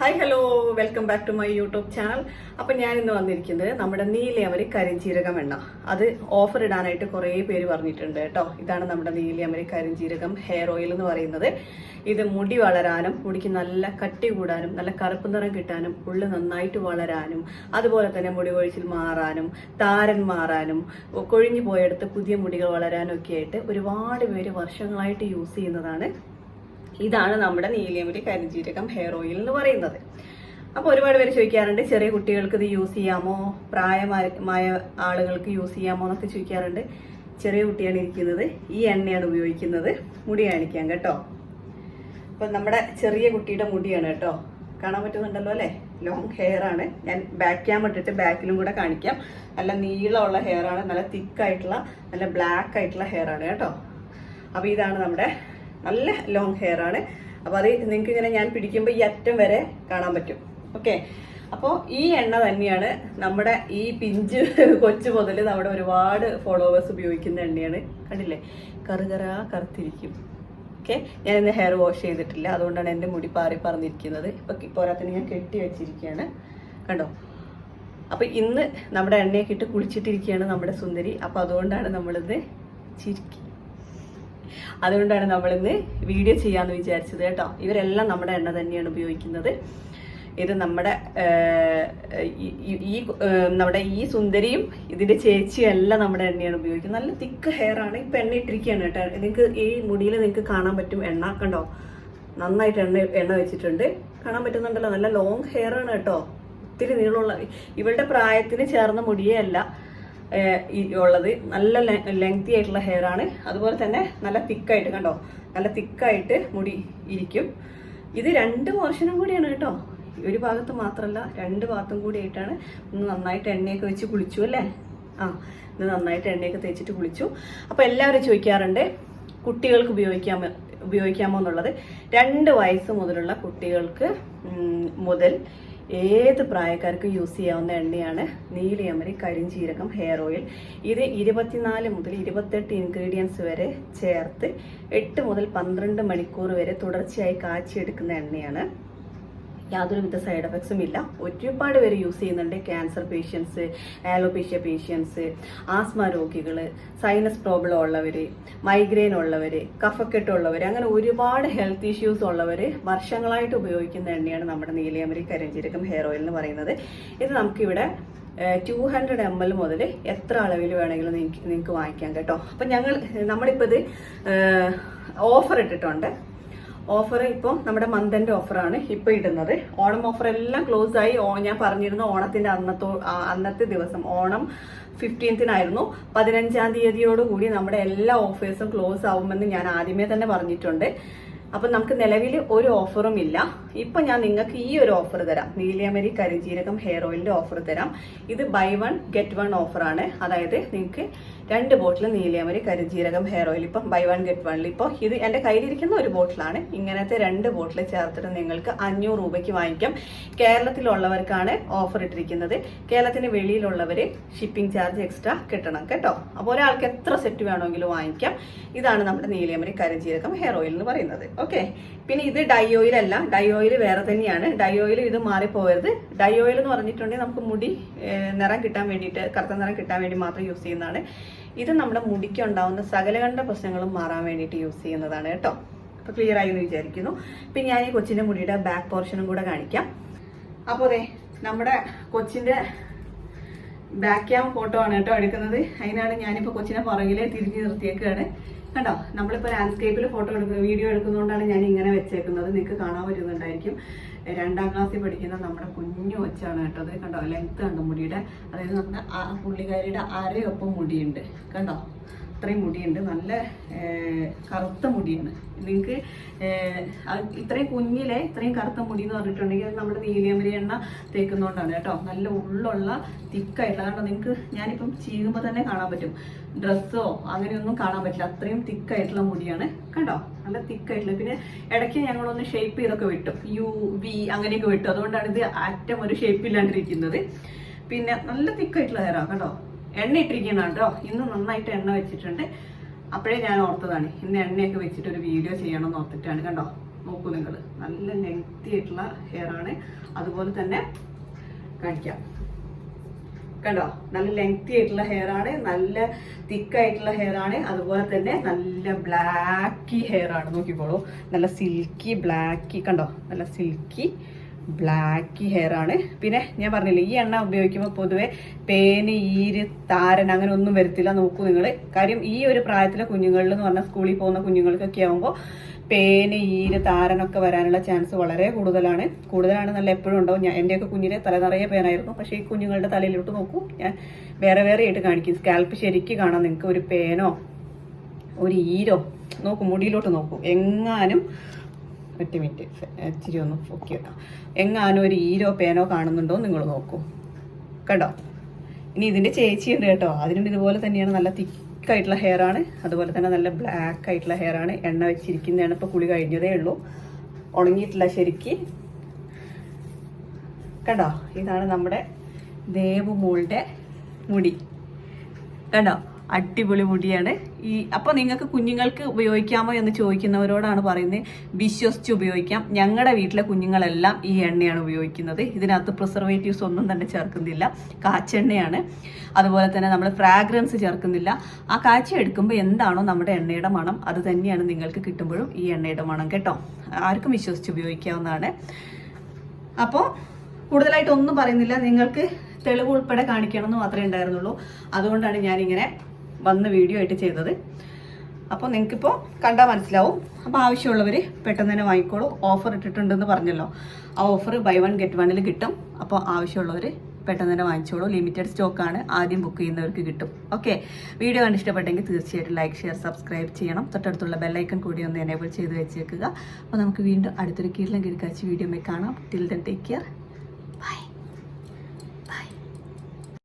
Hi hello welcome back to my YouTube channel അപ്പം ഇന്ന് വന്നിരിക്കുന്നത് നമ്മുടെ നീലയമരി കരിഞ്ചീരകം എണ്ണ. അത് ഓഫർ ഇടാനായിട്ട് കുറേ പേര് പറഞ്ഞിട്ടുണ്ട് കേട്ടോ. ഇതാണ് നമ്മുടെ നീലയമരി കരിഞ്ചീരകം ഹെയർ ഓയിൽ എന്ന് പറയുന്നത്. ഇത് മുടി വളരാനും മുടിക്ക് നല്ല കട്ടി കൂടാനും നല്ല കറുപ്പ് നിറം കിട്ടാനും ഉള്ളു നന്നായിട്ട് വളരാനും അതുപോലെ തന്നെ മുടി കൊഴിച്ചിൽ മാറാനും താരൻ മാറാനും കൊഴിഞ്ഞു പോയെടുത്ത് പുതിയ മുടികൾ വളരാനും ഒക്കെ ആയിട്ട് ഒരുപാട് പേര് വർഷങ്ങളായിട്ട് യൂസ് ചെയ്യുന്നതാണ് ഇതാണ് നമ്മുടെ നീലിയമരി കരിഞ്ചീരകം ഹെയർ ഓയിൽ എന്ന് പറയുന്നത്. അപ്പോൾ ഒരുപാട് പേര് ചോദിക്കാറുണ്ട് ചെറിയ കുട്ടികൾക്ക് ഇത് യൂസ് ചെയ്യാമോ? പ്രായമായ ആളുകൾക്ക് യൂസ് ചെയ്യാമോ എന്നൊക്കെ ചോദിക്കാറുണ്ട്. ചെറിയ കുട്ടിയാണ് ഇരിക്കുന്നത്. ഈ എണ്ണയാണ് ഉപയോഗിക്കുന്നത്. മുടി കാണിക്കാം കേട്ടോ. അപ്പം നമ്മുടെ ചെറിയ കുട്ടിയുടെ മുടിയാണ് കേട്ടോ. കാണാൻ പറ്റുന്നുണ്ടല്ലോ അല്ലേ? ലോങ് ഹെയർ ആണ്. ഞാൻ ബാക്ക് ക്യാം ഇട്ടിട്ട് ബാക്കിലും കൂടെ കാണിക്കാം. നല്ല നീളമുള്ള ഹെയർ ആണ്. നല്ല തിക്കായിട്ടുള്ള നല്ല ബ്ലാക്ക് ആയിട്ടുള്ള ഹെയർ ആണ് കേട്ടോ. അപ്പോൾ ഇതാണ് നമ്മുടെ നല്ല ലോങ് ഹെയർ ആണ്. അപ്പോൾ അത് നിങ്ങൾക്ക് ഇങ്ങനെ ഞാൻ പിടിക്കുമ്പോൾ ഈ അറ്റം വരെ കാണാൻ പറ്റും. ഓക്കെ അപ്പോൾ ഈ എണ്ണ തന്നെയാണ് നമ്മുടെ ഈ പിഞ്ച് കൊച്ചു മുതൽ നമ്മുടെ ഒരുപാട് ഫോളോവേഴ്സ് ഉപയോഗിക്കുന്ന എണ്ണയാണ്. കണ്ടില്ലേ? കറുകറ കറുത്തിരിക്കും. ഓക്കെ ഞാൻ ഇന്ന് ഹെയർ വാഷ് ചെയ്തിട്ടില്ല. അതുകൊണ്ടാണ് എന്റെ മുടി പാറി പറന്നിരിക്കുന്നത്. ഇപ്പം പോരാത്തിന് ഞാൻ കെട്ടി വെച്ചിരിക്കുകയാണ്. കണ്ടോ? അപ്പോൾ ഇന്ന് നമ്മുടെ എണ്ണയൊക്കെ ഇട്ട് കുളിച്ചിട്ടിരിക്കുകയാണ് നമ്മുടെ സുന്ദരി. അപ്പോൾ അതുകൊണ്ടാണ് നമ്മളിത് ചിരിക്കി അതുകൊണ്ടാണ് നമ്മളിന്ന് വീഡിയോ ചെയ്യാമെന്ന് വിചാരിച്ചത് കേട്ടോ. ഇവരെല്ലാം നമ്മുടെ എണ്ണ തന്നെയാണ് ഉപയോഗിക്കുന്നത്. ഇത് നമ്മുടെ ഈ- നമ്മുടെ ഈ സുന്ദരിയും ഇതിന്റെ എല്ലാം നമ്മുടെ എണ്ണയാണ് ഉപയോഗിക്കുന്നത്. നല്ല തിക്ക് ഹെയർ ആണ്. ഇപ്പൊ എണ്ണ ഇട്ടിരിക്കുകയാണ് കേട്ടോ. നിങ്ങൾക്ക് ഈ മുടിയിൽ നിങ്ങൾക്ക് കാണാൻ പറ്റും എണ്ണ. കണ്ടോ? നന്നായിട്ട് എണ്ണ എണ്ണ വെച്ചിട്ടുണ്ട്. കാണാൻ പറ്റുന്നുണ്ടല്ലോ. നല്ല ലോങ് ഹെയർ ആണ് കേട്ടോ. ഒത്തിരി നീളമുള്ള ഇവളുടെ പ്രായത്തിന് ചേർന്ന മുടിയേ അല്ല. ഉള്ളത്. നല്ല ലെങ്തി ആയിട്ടുള്ള ഹെയർ ആണ്. അതുപോലെ തന്നെ നല്ല തിക്കായിട്ട് കണ്ടോ? നല്ല തിക്കായിട്ട് മുടി ഇരിക്കും. ഇത് രണ്ട് പോർഷനും കൂടിയാണ് കേട്ടോ. ഒരു ഭാഗത്ത് മാത്രമല്ല രണ്ട് ഭാഗത്തും കൂടി ആയിട്ടാണ്. ഒന്ന് നന്നായിട്ട് എണ്ണയൊക്കെ വെച്ച് കുളിച്ചു അല്ലേ? ആ ഇത് നന്നായിട്ട് എണ്ണയൊക്കെ തേച്ചിട്ട് കുളിച്ചു. അപ്പോൾ എല്ലാവരും ചോദിക്കാറുണ്ട് കുട്ടികൾക്ക് ഉപയോഗിക്കാൻ ഉപയോഗിക്കാമോ എന്നുള്ളത്. രണ്ട് വയസ്സ് മുതലുള്ള കുട്ടികൾക്ക് മുതൽ ഏത് പ്രായക്കാർക്കും യൂസ് ചെയ്യാവുന്ന എണ്ണയാണ് നീലിയമരി കരിഞ്ചീരകം ഹെയർ ഓയിൽ ഇത് ഇരുപത്തിനാല് മുതൽ ഇരുപത്തെട്ട് ഇൻഗ്രീഡിയൻസ് വരെ ചേർത്ത് എട്ട് മുതൽ പന്ത്രണ്ട് മണിക്കൂർ വരെ തുടർച്ചയായി കാച്ചിയെടുക്കുന്ന എണ്ണയാണ്. യാതൊരുവിധ സൈഡ് എഫക്ട്സും ഇല്ല. ഒരുപാട് പേര് യൂസ് ചെയ്യുന്നുണ്ട് cancer patients alopecia patients asthma രോഗികൾ സൈനസ് പ്രോബ്ലം ഉള്ളവർ മൈഗ്രെയിൻ ഉള്ളവർ കഫക്കെട്ട് ഉള്ളവർ അങ്ങനെ ഒരുപാട് ഹെൽത്ത് ഇഷ്യൂസ് ഉള്ളവർ വർഷങ്ങളായിട്ട് ഉപയോഗിക്കുന്ന എണ്ണയാണ് നമ്മുടെ നീലയമരി കരിഞ്ചീരകം ഹെയർ ഓയിൽ എന്ന് പറയുന്നത്. ഇത് നമുക്കിവിടെ ടു ഹൺഡ്രഡ് എം എൽ മുതൽ എത്ര അളവിൽ വേണമെങ്കിലും നിങ്ങൾക്ക് നിങ്ങൾക്ക് വാങ്ങിക്കാം കേട്ടോ. അപ്പം ഞങ്ങൾ നമ്മളിപ്പോൾ ഇത് ഓഫർ ഇട്ടിട്ടുണ്ട്. ഓഫർ ഇപ്പം നമ്മുടെ മന്തിന്റെ ഓഫറാണ് ഇപ്പൊ ഇടുന്നത്. ഓണം ഓഫർ എല്ലാം ക്ലോസ് ആയി. ഞാൻ പറഞ്ഞിരുന്നു ഓണത്തിന്റെ അന്നത്തോ അന്നത്തെ ദിവസം. ഓണം ഫിഫ്റ്റീൻത്തിനായിരുന്നു പതിനഞ്ചാം തീയതിയോടുകൂടി നമ്മുടെ എല്ലാ ഓഫേഴ്സും ക്ലോസ് ആവുമെന്ന് ഞാൻ ആദ്യമേ തന്നെ പറഞ്ഞിട്ടുണ്ട്. അപ്പം നമുക്ക് നിലവിൽ ഒരു ഓഫറും ഇല്ല. ഇപ്പൊ ഞാൻ നിങ്ങൾക്ക് ഈ ഒരു ഓഫർ തരാം. നീലിയമരി കരിജീരകം ഹെയർ ഓയിലിന്റെ ഓഫർ തരാം. ഇത് ബൈ വൺ ഗെറ്റ് വൺ ഓഫറാണ്. അതായത് നിങ്ങൾക്ക് രണ്ട് ബോട്ടിൽ നീലിയമരി കരിജീരകം ഹെയർ ഓയിൽ ഇപ്പം ബൈ വൺ ഗെറ്റ് വണ്ണിൽ ഇപ്പോൾ ഇത് എന്റെ കയ്യിലിരിക്കുന്ന ഒരു ബോട്ടിലാണ്. ഇങ്ങനത്തെ രണ്ട് ബോട്ടിൽ ചേർത്തിട്ട് നിങ്ങൾക്ക് അഞ്ഞൂറ് രൂപയ്ക്ക് വാങ്ങിക്കാം. കേരളത്തിലുള്ളവർക്കാണ് ഓഫർ ഇട്ടിരിക്കുന്നത്. കേരളത്തിന് വെളിയിലുള്ളവർ ഷിപ്പിംഗ് ചാർജ് എക്സ്ട്രാ കിട്ടണം കേട്ടോ. അപ്പോൾ ഒരാൾക്ക് എത്ര സെറ്റ് വേണമെങ്കിലും വാങ്ങിക്കാം. ഇതാണ് നമ്മുടെ നീലിയമരി കരിജീരകം ഹെയർ ഓയിൽ എന്ന് പറയുന്നത്. ഓക്കെ പിന്നെ ഇത് ഡൈ ഓയിൽ അല്ല. ഡൈ ഓയിൽ വേറെ തന്നെയാണ്. ഡൈ ഓയിൽ ഇത് മാറിപ്പോകരുത് ഡൈ ഓയിൽ എന്ന് പറഞ്ഞിട്ടുണ്ടെങ്കിൽ നമുക്ക് മുടി നിറം കിട്ടാൻ വേണ്ടിയിട്ട് കറുത്ത നിറം കിട്ടാൻ വേണ്ടി മാത്രം യൂസ് ചെയ്യുന്നതാണ്. ഇത് നമ്മുടെ മുടിക്ക് ഉണ്ടാവുന്ന സകലകണ്ഠ പ്രശ്നങ്ങളും മാറാൻ വേണ്ടിയിട്ട് യൂസ് ചെയ്യുന്നതാണ് കേട്ടോ. അപ്പോൾ ക്ലിയർ ആയി എന്ന് വിചാരിക്കുന്നു. പിന്നെ ഞാൻ ഈ കൊച്ചിന്റെ മുടിയുടെ ബാക്ക് പോർഷനും കൂടെ കാണിക്കാം. അപ്പോൾ അതെ നമ്മുടെ കൊച്ചിന്റെ ബാക്ക് ക്യാം ഫോട്ടോ ആണ് കേട്ടോ എടുക്കുന്നത്. അതിനാണ് ഞാനിപ്പോൾ കൊച്ചിനെ പുറകിലെ തിരിഞ്ഞു നിർത്തിയേക്കാണ്. കണ്ടോ? നമ്മളിപ്പോൾ ലാൻഡ്സ്കേപ്പിൽ ഫോട്ടോ എടുക്കുന്ന വീഡിയോ എടുക്കുന്നതുകൊണ്ടാണ് ഞാൻ ഇങ്ങനെ വെച്ചേക്കുന്നത്. നിങ്ങൾക്ക് കാണാൻ പറ്റുന്നുണ്ടായിരിക്കും. രണ്ടാം ക്ലാസ്സിൽ പഠിക്കുന്ന നമ്മുടെ കുഞ്ഞു വെച്ചാണ് കേട്ടോ. അത് കണ്ടോ? ലെങ്ത് കണ്ടോ മുടിയുടെ? അതായത് നമ്മുടെ പുള്ളിക്കാരിയുടെ അരയൊപ്പം മുടിയുണ്ട്. കണ്ടോ? അത്രയും മുടിയുണ്ട്. നല്ല കറുത്ത മുടിയാണ്. നിങ്ങൾക്ക് ഇത്രയും കുഞ്ഞിലെ ഇത്രയും കറുത്ത മുടി എന്ന് പറഞ്ഞിട്ടുണ്ടെങ്കിൽ അത് നമ്മുടെ നീലിയമരി എണ്ണ തേക്കുന്നതുകൊണ്ടാണ് കേട്ടോ. നല്ല ഉള്ളുള്ള തിക്കായിട്ടുള്ള. കാരണം നിങ്ങൾക്ക് ഞാനിപ്പം ചീകുമ്പോൾ തന്നെ കാണാൻ പറ്റും. ഡ്രസ്സോ അങ്ങനെയൊന്നും കാണാൻ പറ്റില്ല. അത്രയും തിക്കായിട്ടുള്ള മുടിയാണ്. കണ്ടോ? നല്ല തിക്കായിട്ടുള്ള. പിന്നെ ഇടയ്ക്ക് ഞങ്ങളൊന്ന് ഷേപ്പ് ചെയ്തൊക്കെ വിട്ടു. യു വി അങ്ങനെയൊക്കെ വിട്ടു. അതുകൊണ്ടാണ് ഇത് അറ്റം ഒരു ഷേപ്പ് ഇല്ലാണ്ടിരിക്കുന്നത്. പിന്നെ നല്ല തിക്കായിട്ടുള്ള ഹെയറാണ് കണ്ടോ? എണ്ണ ഇട്ടിരിക്കുന്ന കേട്ടോ. ഇന്ന് നന്നായിട്ട് എണ്ണ വെച്ചിട്ടുണ്ട്. അപ്പോഴേ ഞാൻ ഓർത്തതാണ് ഇന്ന് എണ്ണയൊക്കെ വെച്ചിട്ട് ഒരു വീഡിയോ ചെയ്യണം എന്ന് ഓർത്തിട്ടാണ് കണ്ടോ? നോക്കൂ നിങ്ങൾ. നല്ല ലെങ്തി ആയിട്ടുള്ള ഹെയർ ആണ്. അതുപോലെ തന്നെ കാണിക്കാം. കണ്ടോ? നല്ല ലെങ്തി ആയിട്ടുള്ള ഹെയർ ആണ് നല്ല തിക്ക് ആയിട്ടുള്ള ഹെയർ ആണ്. അതുപോലെ തന്നെ നല്ല ബ്ലാക്കി ഹെയർ ആണ്. നോക്കിക്കോളൂ. നല്ല സിൽക്കി ബ്ലാക്കി കണ്ടോ? നല്ല സിൽക്കി ബ്ലാക്കി ഹെയർ ആണ്. പിന്നെ ഞാൻ പറഞ്ഞില്ലേ ഈ എണ്ണ ഉപയോഗിക്കുമ്പോൾ പൊതുവെ പേന് ഈര് താരൻ അങ്ങനെ ഒന്നും വരത്തില്ല. നോക്കൂ നിങ്ങൾ കാര്യം ഈ ഒരു പ്രായത്തിലെ കുഞ്ഞുങ്ങളിൽ എന്ന് പറഞ്ഞാൽ സ്കൂളിൽ പോകുന്ന കുഞ്ഞുങ്ങൾക്കൊക്കെ ആകുമ്പോൾ പേന് ഈര് താരനൊക്കെ വരാനുള്ള ചാൻസ് വളരെ കൂടുതലാണ്. കൂടുതലാണ് നല്ല എപ്പോഴും ഉണ്ടാവും. ഞാൻ എന്റെയൊക്കെ കുഞ്ഞിനെ തല നിറയെ പേനായിരുന്നു. പക്ഷേ ഈ കുഞ്ഞുങ്ങളുടെ തലയിലോട്ട് നോക്കൂ. ഞാൻ വേറെ വേറെ ആയിട്ട് കാണിക്കും. സ്കാൽപ്പ് ശരിക്ക് കാണാം. നിങ്ങൾക്ക് ഒരു പേനോ ഒരു ഈരോ നോക്കൂ മുടിയിലോട്ട് നോക്കൂ. എങ്ങാനും ഒറ്റ മിനിറ്റ്. ഇച്ചിരി ഒന്ന് പൊക്കി വെക്കാം. എങ്ങാനും ഒരു ഈരോ പേനോ കാണുന്നുണ്ടോ നിങ്ങൾ നോക്കൂ. കണ്ടോ? ഇനി ഇതിന്റെ ചേച്ചിയുണ്ട് കേട്ടോ. അതിനും ഇതുപോലെ തന്നെയാണ്. നല്ല തിക്കായിട്ടുള്ള ഹെയർ ആണ്. അതുപോലെ തന്നെ നല്ല ബ്ലാക്ക് ആയിട്ടുള്ള ഹെയർ ആണ്. എണ്ണ വെച്ചിരിക്കുന്നതാണ്. ഇപ്പോൾ കുളി കഴിഞ്ഞതേ ഉള്ളൂ. ഉണങ്ങിയിട്ടില്ല ശരിക്ക്. കണ്ടോ? ഇതാണ് നമ്മുടെ ദേവുമോളുടെ മുടി. കണ്ടോ? അടിപൊളി മുടിയാണ്. ഈ അപ്പോൾ നിങ്ങൾക്ക് കുഞ്ഞുങ്ങൾക്ക് ഉപയോഗിക്കാമോ എന്ന് ചോദിക്കുന്നവരോടാണ് പറയുന്നത് വിശ്വസിച്ച് ഉപയോഗിക്കാം. ഞങ്ങളുടെ വീട്ടിലെ കുഞ്ഞുങ്ങളെല്ലാം ഈ എണ്ണയാണ് ഉപയോഗിക്കുന്നത്. ഇതിനകത്ത് പ്രിസർവേറ്റീവ്സ് ഒന്നും തന്നെ ചേർക്കുന്നില്ല. കാച്ചെണ്ണയാണ്. അതുപോലെ തന്നെ നമ്മൾ ഫ്രാഗ്രൻസ് ചേർക്കുന്നില്ല. ആ കാച്ച എടുക്കുമ്പോൾ എന്താണോ നമ്മുടെ എണ്ണയുടെ മണം അത് തന്നെയാണ് നിങ്ങൾക്ക് കിട്ടുമ്പോഴും ഈ എണ്ണയുടെ മണം കേട്ടോ. ആർക്കും വിശ്വസിച്ച് ഉപയോഗിക്കാവുന്നതാണ്. അപ്പോൾ കൂടുതലായിട്ട് ഒന്നും പറയുന്നില്ല. നിങ്ങൾക്ക് തെളിവ് ഉൾപ്പെടെ കാണിക്കണം എന്ന് മാത്രമേ ഉണ്ടായിരുന്നുള്ളൂ. അതുകൊണ്ടാണ് ഞാനിങ്ങനെ വന്ന് വീഡിയോ ആയിട്ട് ചെയ്തത്. അപ്പോൾ നിങ്ങൾക്കിപ്പോൾ കണ്ടാൽ മനസ്സിലാവും. അപ്പോൾ ആവശ്യമുള്ളവർ പെട്ടെന്ന് തന്നെ വാങ്ങിക്കോളൂ. ഓഫർ ഇട്ടിട്ടുണ്ടെന്ന് പറഞ്ഞല്ലോ. ആ ഓഫർ ബൈ വൺ ഗെറ്റ് വണ്ണിൽ കിട്ടും. അപ്പോൾ ആവശ്യമുള്ളവർ പെട്ടെന്ന് തന്നെ വാങ്ങിച്ചോളൂ. ലിമിറ്റഡ് സ്റ്റോക്കാണ് ആദ്യം ബുക്ക് ചെയ്യുന്നവർക്ക് കിട്ടും. ഓക്കെ വീഡിയോ കണ്ട് ഇഷ്ടപ്പെട്ടെങ്കിൽ തീർച്ചയായിട്ടും ലൈക്ക് ഷെയർ സബ്സ്ക്രൈബ് ചെയ്യണം. തൊട്ടടുത്തുള്ള ബെല്ലൈക്കൺ കൂടി ഒന്ന് എനേബിൾ ചെയ്ത് വെച്ചേക്കുക. അപ്പോൾ നമുക്ക് വീണ്ടും അടുത്തൊരു കീഴിലും കിടക്കാച്ച് വീഡിയോ കാണാം. Till then take care